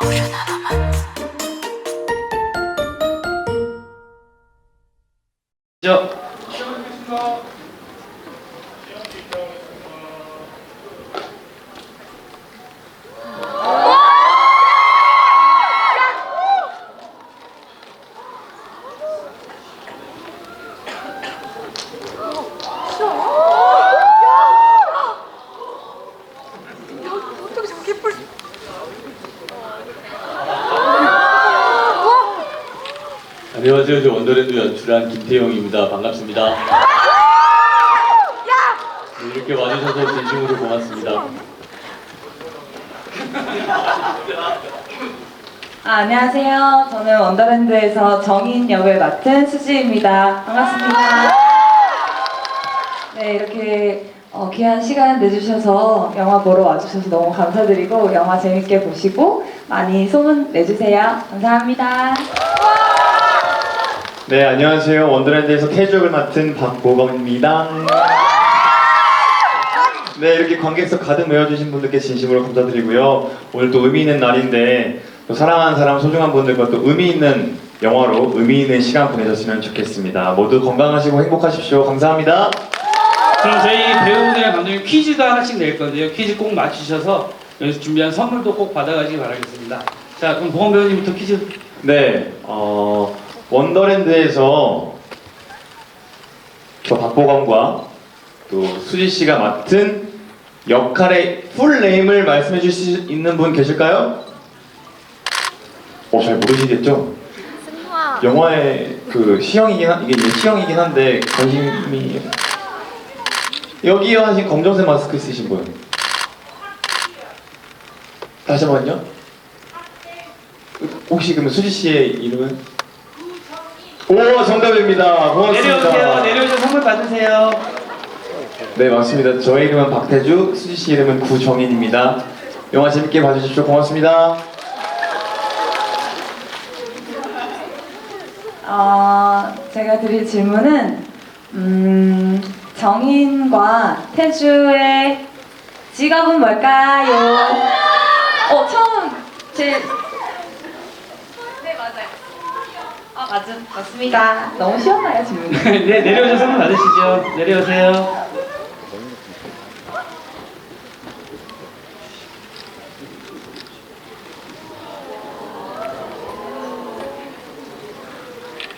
我做到了吗？ 안녕하세요. 저 원더랜드 연출한 김태형입니다. 반갑습니다. 네, 이렇게 와주셔서 진심으로 고맙습니다. 아, 안녕하세요. 저는 원더랜드에서 정인 역을 맡은 수지입니다. 반갑습니다. 네, 이렇게 어, 귀한 시간 내주셔서 영화 보러 와주셔서 너무 감사드리고 영화 재밌게 보시고 많이 소문 내주세요. 감사합니다. 네, 안녕하세요. 원더랜드에서 태주역을 맡은 박보검입니다. 네, 이렇게 관객석 가득 메워주신 분들께 진심으로 감사드리고요. 오늘 또 의미 있는 날인데 또 사랑하는 사람, 소중한 분들과 또 의미 있는 영화로 의미 있는 시간 보내셨으면 좋겠습니다. 모두 건강하시고 행복하십시오. 감사합니다. 그럼 저희 배우분들이랑 감독님 퀴즈도 하나씩 낼 건데요. 퀴즈 꼭 맞추셔서 여기서 준비한 선물도 꼭 받아가시기 바라겠습니다. 자, 그럼 보건 배우님부터 퀴즈. 네, 어, 원더랜드에서 저 박보검과 또 수지 씨가 맡은 역할의 풀 네임을 말씀해 주실 수 있는 분 계실까요? 어, 잘 모르시겠죠? 승화 영화의 그 시형이긴 한, 이게 이제 시형이긴 한데 관심이 여기 하신 검정색 마스크 쓰신 분 다시 한 번요 혹시 그러면 수지 씨의 이름은? 오 정답입니다 고맙습니다 내려오세요. 내려오셔서 선물 받으세요. 네 맞습니다 저의 이름은 박태주 수지 씨 이름은 구정인입니다 영화 재밌게 봐주십시오 고맙습니다 어, 제가 드릴 질문은 음, 정인과 태주의 직업은 뭘까요? 어, 처음 제 네, 맞아요. 아, 맞, 맞습니다. 너무 쉬웠나요, 질문이? 네, 내려오셔서 선물 받으시죠. 내려오세요.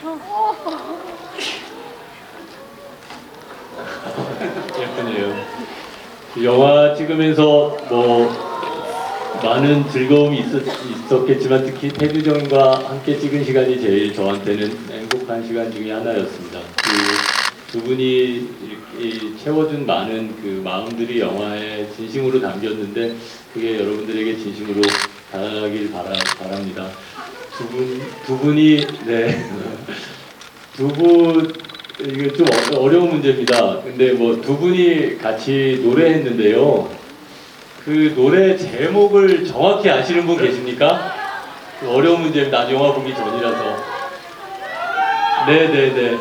예쁘네요. 영화 찍으면서 뭐 많은 즐거움이 있었, 겠지만 특히 태주정과 함께 찍은 시간이 제일 저한테는 행복한 시간 중에 하나였습니다. 그 두 분이 채워준 많은 그 마음들이 영화에 진심으로 담겼는데 그게 여러분들에게 진심으로 다가가길 바라, 바랍니다. 두 분, 두 분이, 네. 두 분, 이게 좀 어- 어려운 문제입니다. 근데 뭐 두 분이 같이 노래했는데요. 그 노래 제목을 정확히 아시는 분 계십니까? 그 어려운 문제입니다. 영화 보기 전이라서. 네네네.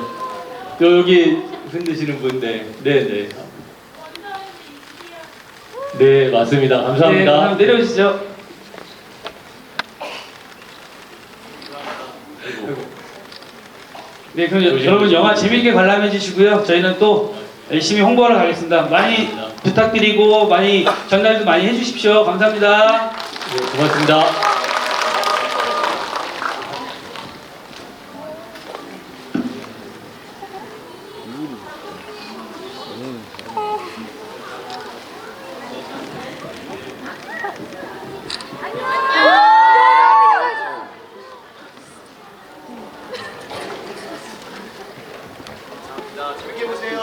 또 여기 흔드시는 분, 네. 네네. 네, 맞습니다. 네, 감사합니다. 그럼 내려오시죠. 네, 그럼 여- 여러분. 영화 재밌게 관람해 주시고요. 저희는 또 열심히 홍보하러 가겠습니다. 많이 부탁드리고 많이 전달도 많이 해주십시오. 감사합니다. 네, 고맙습니다. 재밌게 보세요